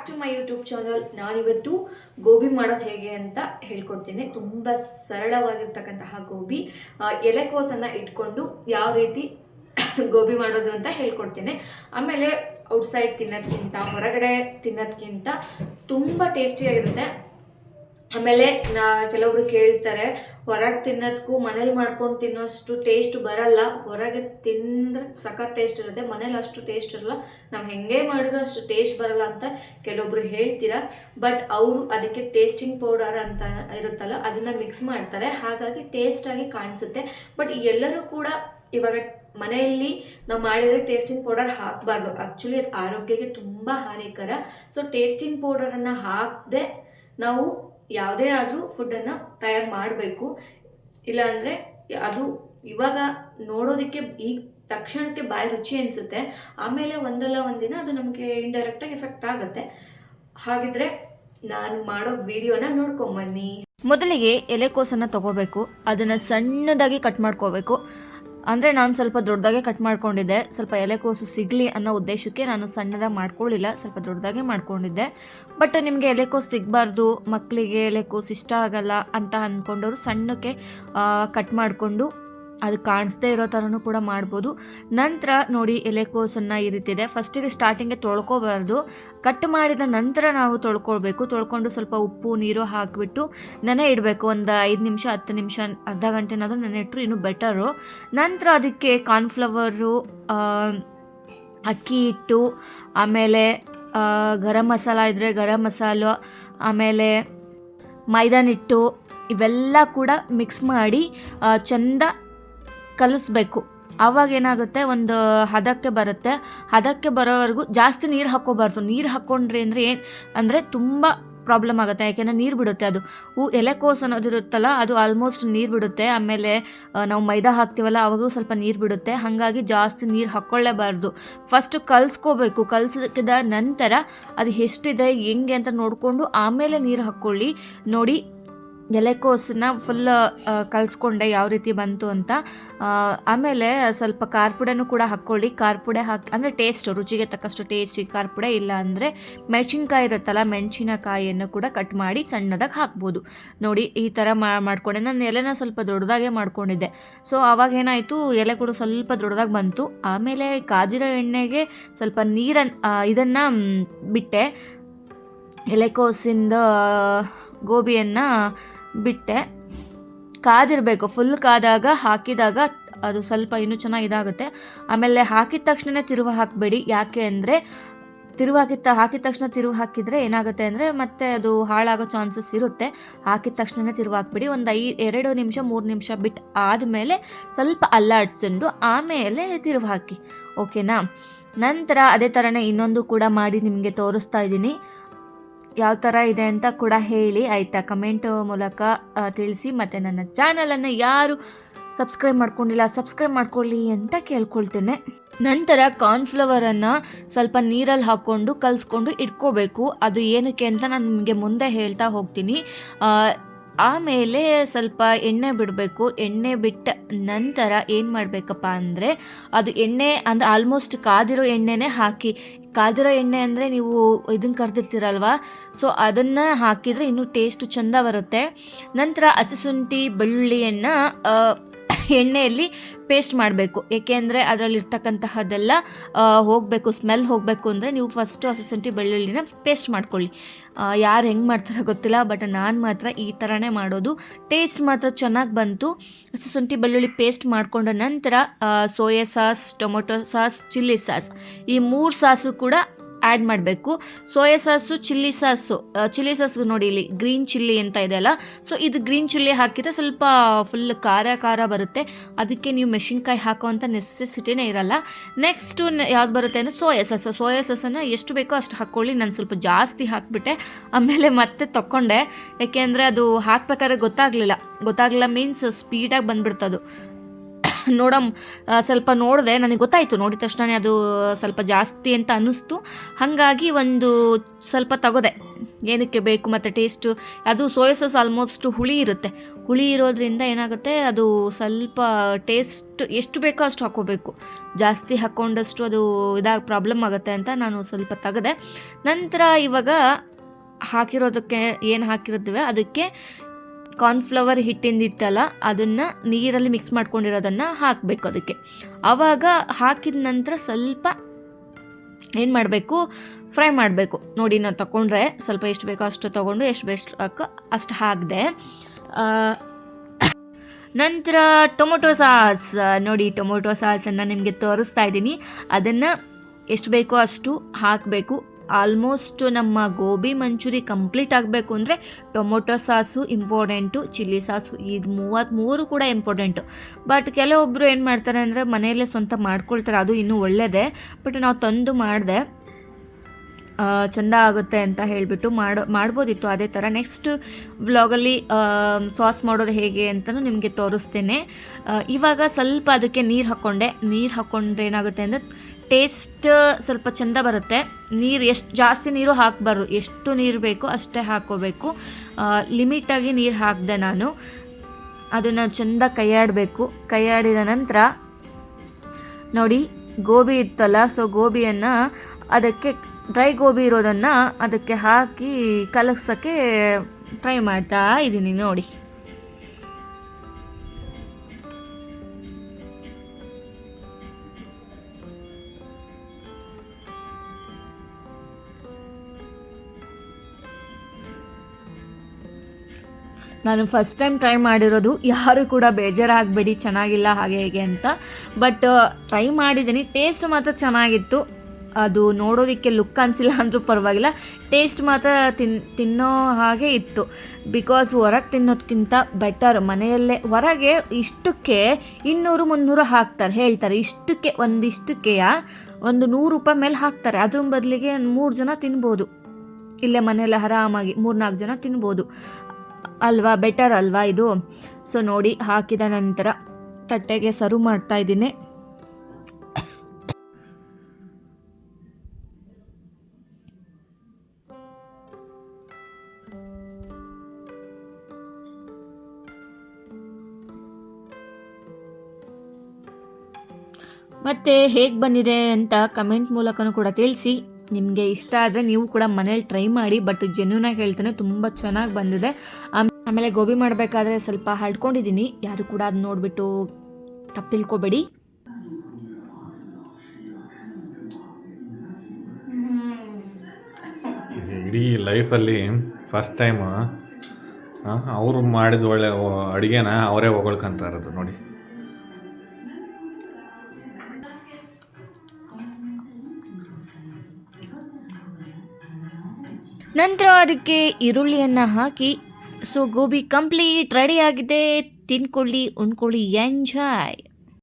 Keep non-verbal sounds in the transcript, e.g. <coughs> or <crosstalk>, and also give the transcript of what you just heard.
Back to my YouTube channel ನಾನಿವತ್ತು ಗೋಬಿ ಮಾಡೋದು ಹೇಗೆ ಅಂತ ಹೇಳ್ಕೊಡ್ತೀನಿ. ತುಂಬ ಸರಳವಾಗಿರ್ತಕ್ಕಂತಹ ಗೋಬಿ. ಎಲೆಕೋಸನ್ನು ಇಟ್ಕೊಂಡು ಯಾವ ರೀತಿ <coughs> ಗೋಬಿ ಮಾಡೋದು ಅಂತ ಹೇಳ್ಕೊಡ್ತೀನಿ. ಆಮೇಲೆ ಔಟ್ಸೈಡ್ ತಿನ್ನೋದ್ಕಿಂತ, ಹೊರಗಡೆ ತಿನ್ನೋದ್ಕಿಂತ ತುಂಬ ಟೇಸ್ಟಿಯಾಗಿರುತ್ತೆ ಆಮೇಲೆ ನಾ ಕೆಲವೊಬ್ರು ಕೇಳ್ತಾರೆ, ಹೊರಗೆ ತಿನ್ನೋದಕ್ಕೂ ಮನೇಲಿ ಮಾಡ್ಕೊಂಡು ತಿನ್ನೋಷ್ಟು ಟೇಸ್ಟ್ ಬರಲ್ಲ. ಹೊರಗೆ ತಿಂದ್ರೆ ಸಖತ್ ಟೇಸ್ಟ್ ಇರುತ್ತೆ. ಮನೇಲಿ ಅಷ್ಟು ಟೇಸ್ಟ್ ಇರಲ್ಲ. ನಾವು ಹೆಂಗೆ ಮಾಡಿದ್ರು ಅಷ್ಟು ಟೇಸ್ಟ್ ಬರಲ್ಲ ಅಂತ ಕೆಲವೊಬ್ರು ಹೇಳ್ತೀರಾ. ಬಟ್ ಅವರು ಅದಕ್ಕೆ ಟೇಸ್ಟಿಂಗ್ ಪೌಡರ್ ಅಂತ ಇರುತ್ತಲ್ಲ, ಅದನ್ನು ಮಿಕ್ಸ್ ಮಾಡ್ತಾರೆ. ಹಾಗಾಗಿ ಟೇಸ್ಟಾಗಿ ಕಾಣಿಸುತ್ತೆ. ಬಟ್ ಎಲ್ಲರೂ ಕೂಡ ಇವಾಗ ಮನೆಯಲ್ಲಿ ನಾವು ಮಾಡಿದರೆ ಟೇಸ್ಟಿಂಗ್ ಪೌಡರ್ ಹಾಕಬಾರ್ದು. ಆ್ಯಕ್ಚುಲಿ ಅದು ಆರೋಗ್ಯಕ್ಕೆ ತುಂಬ ಹಾನಿಕರ. ಸೊ ಟೇಸ್ಟಿಂಗ್ ಪೌಡರನ್ನು ಹಾಕದೆ ನಾವು ಯಾವುದೇ ಆದರೂ ಫುಡ್ಡನ್ನು ತಯಾರು ಮಾಡಬೇಕು. ಇಲ್ಲಾಂದರೆ ಅದು ಇವಾಗ ನೋಡೋದಕ್ಕೆ ಈಗ ತಕ್ಷಣಕ್ಕೆ ಬಾಯಿ ರುಚಿ ಅನಿಸುತ್ತೆ. ಆಮೇಲೆ ಒಂದಲ್ಲ ಒಂದಿನ ಅದು ನಮಗೆ ಇಂಡೈರೆಕ್ಟಾಗಿ ಎಫೆಕ್ಟ್ ಆಗುತ್ತೆ. ಹಾಗಿದ್ರೆ ನಾನು ಮಾಡೋ ವಿಡಿಯೋನ ನೋಡ್ಕೊಂಬನ್ನಿ ಮೊದಲಿಗೆ ಎಲೆಕೋಸನ್ನು ತಗೋಬೇಕು. ಅದನ್ನು ಸಣ್ಣದಾಗಿ ಕಟ್ ಮಾಡ್ಕೋಬೇಕು. ಅಂದರೆ ನಾನು ಸ್ವಲ್ಪ ದೊಡ್ಡದಾಗೆ ಕಟ್ ಮಾಡ್ಕೊಂಡಿದ್ದೆ. ಸ್ವಲ್ಪ ಎಲೆಕೋಸು ಸಿಗಲಿ ಅನ್ನೋ ಉದ್ದೇಶಕ್ಕೆ ನಾನು ಸಣ್ಣದಾಗಿ ಮಾಡ್ಕೊಳ್ಳಿಲ್ಲ. ಸ್ವಲ್ಪ ದೊಡ್ಡದಾಗೆ ಮಾಡ್ಕೊಂಡಿದ್ದೆ. ಬಟ್ ನಿಮಗೆ ಎಲೆಕೋಸು ಸಿಗಬಾರ್ದು ಮಕ್ಕಳಿಗೆ ಎಲೆಕೋಸು ಇಷ್ಟ ಆಗಲ್ಲ ಅಂತ ಅಂದ್ಕೊಂಡವರು ಸಣ್ಣಕ್ಕೆ ಕಟ್ ಮಾಡಿಕೊಂಡು ಅದು ಕಾಣಿಸ್ದೇ ಇರೋ ಥರನೂ ಕೂಡ ಮಾಡ್ಬೋದು. ನಂತರ ನೋಡಿ ಎಲೆಕೋಸನ್ನು ಈ ರೀತಿ ಇದೆ ಫಸ್ಟಿಗೆ ಸ್ಟಾರ್ಟಿಂಗೆ ತೊಳ್ಕೊಬಾರ್ದು. ಕಟ್ ಮಾಡಿದ ನಂತರ ನಾವು ತೊಳ್ಕೊಳ್ಬೇಕು. ತೊಳ್ಕೊಂಡು ಸ್ವಲ್ಪ ಉಪ್ಪು, ನೀರು ಹಾಕಿಬಿಟ್ಟು ನೆನೆ ಇಡಬೇಕು. ಒಂದು ಐದು ನಿಮಿಷ, ಹತ್ತು ನಿಮಿಷ, ಅರ್ಧ ಗಂಟೆನಾದರೂ ನೆನೆ ಇಟ್ಟರು ಇನ್ನೂ ಬೆಟರು ನಂತರ ಅದಕ್ಕೆ ಕಾರ್ನ್ಫ್ಲವರು ಅಕ್ಕಿ ಹಿಟ್ಟು, ಆಮೇಲೆ ಗರಂ ಮಸಾಲ ಇದ್ದರೆ ಗರಂ ಮಸಾಲ, ಆಮೇಲೆ ಮೈದಾನಿಟ್ಟು ಇವೆಲ್ಲ ಕೂಡ ಮಿಕ್ಸ್ ಮಾಡಿ ಚಂದ ಕಲಿಸ್ಬೇಕು. ಆವಾಗ ಏನಾಗುತ್ತೆ? ಒಂದು ಹದಕ್ಕೆ ಬರುತ್ತೆ. ಹದಕ್ಕೆ ಬರೋವರೆಗೂ ಜಾಸ್ತಿ ನೀರು ಹಾಕ್ಕೋಬಾರ್ದು. ನೀರು ಹಾಕ್ಕೊಂಡ್ರಿ ಅಂದರೆ ಏನು? ಅಂದರೆ ತುಂಬ ಪ್ರಾಬ್ಲಮ್ ಆಗುತ್ತೆ. ಯಾಕೆಂದರೆ ನೀರು ಬಿಡುತ್ತೆ ಅದು. ಹೂ ಎಲೆಕೋಸ್ ಅನ್ನೋದಿರುತ್ತಲ್ಲ ಅದು ಆಲ್ಮೋಸ್ಟ್ ನೀರು ಬಿಡುತ್ತೆ. ಆಮೇಲೆ ನಾವು ಮೈದಾ ಹಾಕ್ತೀವಲ್ಲ, ಅವಾಗೂ ಸ್ವಲ್ಪ ನೀರು ಬಿಡುತ್ತೆ. ಹಾಗಾಗಿ ಜಾಸ್ತಿ ನೀರು ಹಾಕ್ಕೊಳ್ಳೇಬಾರ್ದು ಫಸ್ಟ್ ಕಲ್ಸ್ಕೋಬೇಕು. ಕಲಿಸಿದ ನಂತರ ಅದು ಎಷ್ಟಿದೆ, ಹೆಂಗೆ ಅಂತ ನೋಡಿಕೊಂಡು ಆಮೇಲೆ ನೀರು ಹಾಕ್ಕೊಳ್ಳಿ ನೋಡಿ ಎಲೆಕೋಸನ್ನ ಫುಲ್ ಕಲಿಸ್ಕೊಂಡೆ ಯಾವ ರೀತಿ ಬಂತು ಅಂತ. ಆಮೇಲೆ ಸ್ವಲ್ಪ ಖಾರ ಕೂಡ ಹಾಕ್ಕೊಳ್ಳಿ. ಖಾರ ಹಾಕಿ, ಅಂದರೆ ಟೇಸ್ಟ್ ರುಚಿಗೆ ತಕ್ಕಷ್ಟು ಟೇಸ್ಟ್ ಖಾರ ಪುಡೆ ಇಲ್ಲ ಅಂದರೆ ಮೆಣಸಿನ್ಕಾಯಿ ಇರುತ್ತಲ್ಲ, ಮೆಣಸಿನಕಾಯಿಯನ್ನು ಕೂಡ ಕಟ್ ಮಾಡಿ ಸಣ್ಣದಾಗಿ ಹಾಕ್ಬೋದು. ನೋಡಿ, ಈ ಥರ ಮಾಡ್ಕೊಂಡೆ. ನಾನು ಎಲೆನ ಸ್ವಲ್ಪ ದೊಡ್ಡದಾಗೆ ಮಾಡ್ಕೊಂಡಿದ್ದೆ. ಸೊ ಆವಾಗ ಏನಾಯಿತು, ಎಲೆ ಕೂಡ ಸ್ವಲ್ಪ ದೊಡ್ಡದಾಗಿ ಬಂತು. ಆಮೇಲೆ ಕಾದಿರೋ ಎಣ್ಣೆಗೆ ಸ್ವಲ್ಪ ನೀರನ್ನು ಇದನ್ನು ಬಿಟ್ಟೆ. ಎಲೆಕೋಸಿಂದ ಗೋಬಿಯನ್ನು ಬಿಟ್ಟೆ. ಕಾದಿರಬೇಕು ಫುಲ್ ಕಾದಾಗ ಹಾಕಿದಾಗ ಅದು ಸ್ವಲ್ಪ ಇನ್ನೂ ಚೆನ್ನಾಗಿ ಇದಾಗುತ್ತೆ. ಆಮೇಲೆ ಹಾಕಿದ ತಕ್ಷಣ ತಿರುವು ಹಾಕಬೇಡಿ. ಯಾಕೆ ಅಂದರೆ ತಿರುವು ಹಾಕಿದ ಹಾಕಿದ ತಕ್ಷಣ ತಿರುವು ಹಾಕಿದರೆ ಏನಾಗುತ್ತೆ ಅಂದರೆ ಮತ್ತೆ ಅದು ಹಾಳಾಗೋ ಚಾನ್ಸಸ್ ಇರುತ್ತೆ. ಹಾಕಿದ ತಕ್ಷಣನೇ ತಿರುವು ಹಾಕ್ಬಿಡಿ. ಒಂದು ಐ, ಎರಡು ನಿಮಿಷ, ಮೂರು ನಿಮಿಷ ಬಿಟ್ಟು ಆದಮೇಲೆ ಸ್ವಲ್ಪ ಅಲ್ಲಾಡಿಸ್ಕೊಂಡು ಆಮೇಲೆ ತಿರುವು ಹಾಕಿ. ಓಕೆನಾ? ನಂತರ ಅದೇ ಥರನೇ ಇನ್ನೊಂದು ಕೂಡ ಮಾಡಿ ನಿಮಗೆ ತೋರಿಸ್ತಾ ಇದ್ದೀನಿ. ಯಾವ ಥರ ಇದೆ ಅಂತ ಕೂಡ ಹೇಳಿ ಆಯಿತಾ. ಕಮೆಂಟ್ ಮೂಲಕ ತಿಳಿಸಿ ಮತ್ತು ನನ್ನ ಚಾನಲನ್ನು ಯಾರು ಸಬ್ಸ್ಕ್ರೈಬ್ ಮಾಡ್ಕೊಂಡಿಲ್ಲ ಸಬ್ಸ್ಕ್ರೈಬ್ ಮಾಡ್ಕೊಳ್ಳಿ ಅಂತ ಕೇಳ್ಕೊಳ್ತೇನೆ. ನಂತರ ಕಾರ್ನ್ಫ್ಲವರನ್ನು ಸ್ವಲ್ಪ ನೀರಲ್ಲಿ ಹಾಕ್ಕೊಂಡು ಕಲಿಸ್ಕೊಂಡು ಇಟ್ಕೋಬೇಕು. ಅದು ಏನಕ್ಕೆ ಅಂತ ನಾನು ನಿಮಗೆ ಮುಂದೆ ಹೇಳ್ತಾ ಹೋಗ್ತೀನಿ. ಆಮೇಲೆ ಸ್ವಲ್ಪ ಎಣ್ಣೆ ಬಿಡಬೇಕು. ಎಣ್ಣೆ ಬಿಟ್ಟ ನಂತರ ಏನು ಮಾಡಬೇಕಪ್ಪ ಅಂದರೆ ಅದು ಎಣ್ಣೆ ಅಂದರೆ ಆಲ್ಮೋಸ್ಟ್ ಕಾದಿರೋ ಎಣ್ಣೆನೇ ಹಾಕಿ. ಕಾದಿರೋ ಎಣ್ಣೆ ಅಂದರೆ ನೀವು ಇದನ್ನು ಕರೆದಿರ್ತೀರಲ್ವ? ಸೊ ಅದನ್ನು ಹಾಕಿದರೆ ಇನ್ನೂ ಟೇಸ್ಟ್ ಚೆಂದ ಬರುತ್ತೆ. ನಂತರ ಹಸಿಶುಂಠಿ ಬೆಳ್ಳುಳ್ಳಿಯನ್ನು ಎಣ್ಣೆಯಲ್ಲಿ ಪೇಸ್ಟ್ ಮಾಡಬೇಕು. ಏಕೆಂದರೆ ಅದರಲ್ಲಿರ್ತಕ್ಕಂತಹದ್ದೆಲ್ಲ ಹೋಗಬೇಕು ಸ್ಮೆಲ್ ಹೋಗಬೇಕು ಅಂದರೆ ನೀವು ಫಸ್ಟು ಹಸಿಶುಂಠಿ ಬೆಳ್ಳುಳ್ಳಿನ ಪೇಸ್ಟ್ ಮಾಡ್ಕೊಳ್ಳಿ. ಯಾರು ಹೆಂಗೆ ಮಾಡ್ತಾರೋ ಗೊತ್ತಿಲ್ಲ ಬಟ್ ನಾನು ಮಾತ್ರ ಈ ಥರನೇ ಮಾಡೋದು. ಟೇಸ್ಟ್ ಮಾತ್ರ ಚೆನ್ನಾಗಿ ಬಂತು. ಹಸಿಶುಂಠಿ ಬೆಳ್ಳುಳ್ಳಿ ಪೇಸ್ಟ್ ಮಾಡ್ಕೊಂಡ ನಂತರ soya sauce tomato sauce chilli sauce ಈ ಮೂರು ಸಾಸು ಕೂಡ ಆ್ಯಡ್ ಮಾಡಬೇಕು. Soya sauce, chilli sauce chilli sauce ನೋಡಿ ಇಲ್ಲಿ ಗ್ರೀನ್ ಚಿಲ್ಲಿ ಅಂತ ಇದೆಯಲ್ಲ ಸೊ ಇದು ಗ್ರೀನ್ ಚಿಲ್ಲಿ ಹಾಕಿದರೆ ಸ್ವಲ್ಪ ಫುಲ್ ಖಾರ ಖಾರ ಬರುತ್ತೆ. ಅದಕ್ಕೆ ನೀವು ಮೆಣಸಿನ್ಕಾಯಿ ಹಾಕೋವಂಥ ನೆಸೆಸಿಟಿನೇ ಇರಲ್ಲ. ನೆಕ್ಸ್ಟು ಯಾವ್ದು ಬರುತ್ತೆ ಅಂದರೆ ಸೋಯಾ ಸಾಸು. ಸೋಯಾ ಸಾಸನ್ನು ಎಷ್ಟು ಬೇಕೋ ಅಷ್ಟು ಹಾಕ್ಕೊಳ್ಳಿ ನಾನು ಸ್ವಲ್ಪ ಜಾಸ್ತಿ ಹಾಕಿಬಿಟ್ಟೆ. ಆಮೇಲೆ ಮತ್ತೆ ತಕ್ಕೊಂಡೆ ಯಾಕೆಂದರೆ ಅದು ಹಾಕ್ಬೇಕಾದ್ರೆ ಗೊತ್ತಾಗಲಿಲ್ಲ. ಗೊತ್ತಾಗಲಿಲ್ಲ ಮೀನ್ಸ್ ಸ್ಪೀಡಾಗಿ ಬಂದ್ಬಿಡ್ತದು. ನೋಡ ಸ್ವಲ್ಪ ನೋಡಿದೆ, ನನಗೆ ಗೊತ್ತಾಯಿತು, ನೋಡಿದ ತಕ್ಷಣ ಅದು ಸ್ವಲ್ಪ ಜಾಸ್ತಿ ಅಂತ ಅನ್ನಿಸ್ತು. ಹಾಗಾಗಿ ಒಂದು ಸ್ವಲ್ಪ ತಗೋದೆ, ಏನಕ್ಕೆ ಬೇಕು ಮತ್ತು ಟೇಸ್ಟು ಅದು ಸೋಯಾ ಸಾಸ್ ಆಲ್ಮೋಸ್ಟ್ ಹುಳಿ ಇರುತ್ತೆ. ಹುಳಿ ಇರೋದ್ರಿಂದ ಏನಾಗುತ್ತೆ, ಅದು ಸ್ವಲ್ಪ ಟೇಸ್ಟ್ ಎಷ್ಟು ಬೇಕೋ ಅಷ್ಟು ಹಾಕೋಬೇಕು. ಜಾಸ್ತಿ ಹಾಕ್ಕೊಂಡಷ್ಟು ಅದು ಇದಾಗ ಪ್ರಾಬ್ಲಮ್ ಆಗುತ್ತೆ ಅಂತ ನಾನು ಸ್ವಲ್ಪ ತೆಗೆದೆ. ನಂತರ ಇವಾಗ ಹಾಕಿರೋದಕ್ಕೆ ಏನು ಹಾಕಿರುತ್ತವೆ, ಅದಕ್ಕೆ ಕಾರ್ನ್ಫ್ಲವರ್ ಹಿಟ್ಟಿಂದಿತ್ತಲ್ಲ, ಅದನ್ನು ನೀರಲ್ಲಿ ಮಿಕ್ಸ್ ಮಾಡ್ಕೊಂಡಿರೋದನ್ನು ಹಾಕಬೇಕು ಅದಕ್ಕೆ. ಆವಾಗ ಹಾಕಿದ ನಂತರ ಸ್ವಲ್ಪ ಏನು ಮಾಡಬೇಕು ಫ್ರೈ ಮಾಡಬೇಕು. ನೋಡಿ, ನಾನು ತಗೊಂಡ್ರೆ ಸ್ವಲ್ಪ ಎಷ್ಟು ಬೇಕೋ ಅಷ್ಟು ತೊಗೊಂಡು ಎಷ್ಟು ಬೇಸ್ಟ್ ಹಾಕೋ ಅಷ್ಟು ಹಾಕಿದೆ. ನಂತರ ಟೊಮೊಟೊ ಸಾಸ್. ನೋಡಿ, ಟೊಮೊಟೊ ಸಾಸನ್ನು ನಿಮಗೆ ತೋರಿಸ್ತಾ ಇದ್ದೀನಿ. ಅದನ್ನು ಎಷ್ಟು ಬೇಕೋ ಅಷ್ಟು ಹಾಕಬೇಕು. ಆಲ್ಮೋಸ್ಟ್ ನಮ್ಮ ಗೋಬಿ ಮಂಚೂರಿ ಕಂಪ್ಲೀಟ್ ಆಗಬೇಕು ಅಂದರೆ tomato sauce important chilli sauce, ಇದು ಮೂವತ್ತು ಮೂರು ಕೂಡ ಇಂಪಾರ್ಟೆಂಟು ಬಟ್ ಕೆಲವೊಬ್ಬರು ಏನು ಮಾಡ್ತಾರೆ ಅಂದರೆ ಮನೆಯಲ್ಲೇ ಸ್ವಂತ ಮಾಡ್ಕೊಳ್ತಾರೆ, ಅದು ಇನ್ನೂ ಒಳ್ಳೆಯದೇ ಬಟ್ ನಾವು ತಂದು ಮಾಡಿದೆ ಚೆಂದ ಆಗುತ್ತೆ ಅಂತ ಹೇಳಿಬಿಟ್ಟು ಮಾಡೋ, ಮಾಡ್ಬೋದಿತ್ತು ಅದೇ ಥರ ನೆಕ್ಸ್ಟ್ ವ್ಲಾಗಲ್ಲಿ ಸಾಸ್ ಮಾಡೋದು ಹೇಗೆ ಅಂತಲೂ ನಿಮಗೆ ತೋರಿಸ್ತೇನೆ. ಇವಾಗ ಸ್ವಲ್ಪ ಅದಕ್ಕೆ ನೀರು ಹಾಕ್ಕೊಂಡೆ ನೀರು ಹಾಕ್ಕೊಂಡ್ರೆ ಏನಾಗುತ್ತೆ ಅಂದರೆ ಟೇಸ್ಟ್ ಸ್ವಲ್ಪ ಚೆಂದ ಬರುತ್ತೆ. ನೀರು ಎಷ್ಟು ಜಾಸ್ತಿ ನೀರು ಹಾಕಬಾರ್ದು. ಎಷ್ಟು ನೀರು ಬೇಕೋ ಅಷ್ಟೇ ಹಾಕ್ಕೋಬೇಕು ಲಿಮಿಟಾಗಿ ನೀರು ಹಾಕಿದೆ ನಾನು. ಅದನ್ನು ಚೆಂದ ಕೈಯಾಡಬೇಕು. ಕೈಯಾಡಿದ ನಂತರ ನೋಡಿ, ಗೋಬಿ ಇತ್ತಲ್ಲ ಸೊ ಗೋಬಿಯನ್ನು ಅದಕ್ಕೆ ಡ್ರೈ ಗೋಬಿ ಇರೋದನ್ನು ಅದಕ್ಕೆ ಹಾಕಿ ಕಲಗ್ಸೋಕ್ಕೆ ಟ್ರೈ ಮಾಡ್ತಾ ಇದ್ದೀನಿ ನೋಡಿ. ನಾನು ಫಸ್ಟ್ ಟೈಮ್ ಟ್ರೈ ಮಾಡಿರೋದು ಯಾರು ಕೂಡ ಬೇಜಾರಾಗಬೇಡಿ, ಚೆನ್ನಾಗಿಲ್ಲ ಹಾಗೆ ಹೇಗೆ ಅಂತ. ಬಟ್ ಟ್ರೈ ಮಾಡಿದ್ದೀನಿ. ಟೇಸ್ಟ್ ಮಾತ್ರ ಚೆನ್ನಾಗಿತ್ತು. ಅದು ನೋಡೋದಕ್ಕೆ ಲುಕ್ ಅನಿಸಿಲ್ಲ ಅಂದರೂ ಪರವಾಗಿಲ್ಲ. ಟೇಸ್ಟ್ ಮಾತ್ರ ತಿನ್, ತಿನ್ನೋ ಹಾಗೆ ಇತ್ತು. ಬಿಕಾಸ್ ಹೊರಗೆ ತಿನ್ನೋದಕ್ಕಿಂತ ಬೆಟರ್ ಮನೆಯಲ್ಲೇ ಹೊರಗೆ ಇಷ್ಟಕ್ಕೆ ಇನ್ನೂರು, ಮುನ್ನೂರು ಹಾಕ್ತಾರೆ. ಹೇಳ್ತಾರೆ, ಇಷ್ಟಕ್ಕೆ ಒಂದಿಷ್ಟಕ್ಕೆಯ ಒಂದು ನೂರು ರೂಪಾಯಿ ಮೇಲೆ ಹಾಕ್ತಾರೆ. ಅದ್ರ ಬದಲಿಗೆ ಮೂರು ಜನ ತಿನ್ಬೋದು. ಇಲ್ಲೇ ಮನೆಯಲ್ಲೇ ಆರಾಮಾಗಿ ಮೂರ್ನಾಲ್ಕು ಜನ ತಿನ್ಬೋದು. ಅಲ್ವಾ ಬೆಟರ್ ಅಲ್ವಾ ಇದು? ಸೊ ನೋಡಿ, ಹಾಕಿದ ನಂತರ ತಟ್ಟೆಗೆ ಸರ್ವ್ ಮಾಡ್ತಾ ಇದ್ದೀನಿ. ಮತ್ತು ಹೇಗೆ ಬಂದಿದೆ ಅಂತ ಕಮೆಂಟ್ ಮೂಲಕನೂ ಕೂಡ ತಿಳಿಸಿ. ನಿಮಗೆ ಇಷ್ಟ ಆದರೆ ನೀವು ಕೂಡ ಮನೇಲಿ ಟ್ರೈ ಮಾಡಿ ಬಟ್ ಜೆನ್ಯೂನಾಗಿ ಹೇಳ್ತಾನೆ, ತುಂಬ ಚೆನ್ನಾಗಿ ಬಂದಿದೆ. ಆಮೇಲೆ ಗೋಬಿ ಮಾಡಬೇಕಾದ್ರೆ ಸ್ವಲ್ಪ ಹಳ್ಕೊಂಡಿದ್ದೀನಿ ಯಾರು ಕೂಡ ಅದು ನೋಡಿಬಿಟ್ಟು ತಪ್ಪು ತಿಳ್ಕೊಬೇಡಿ. ಇಡೀ ಲೈಫಲ್ಲಿ ಫಸ್ಟ್ ಟೈಮ್ ಅವರು ಮಾಡಿದ ಒಳ್ಳೆ ಅಡುಗೆನ ಅವರೇ ಹೊಗಳ್ಕೊಂತ ಇರೋದು ನೋಡಿ. ನಂತರ ಅದಕ್ಕೆ ಈರುಳ್ಳಿಯನ್ನು ಹಾಕಿ ಸೊ ಗೋಬಿ ಕಂಪ್ಲೀಟ್ ರೆಡಿ ಆಗಿದೆ. ತಿನ್ಕೊಳ್ಳಿ ಉಣ್ಕೊಳ್ಳಿ ಎಂಜಾಯ್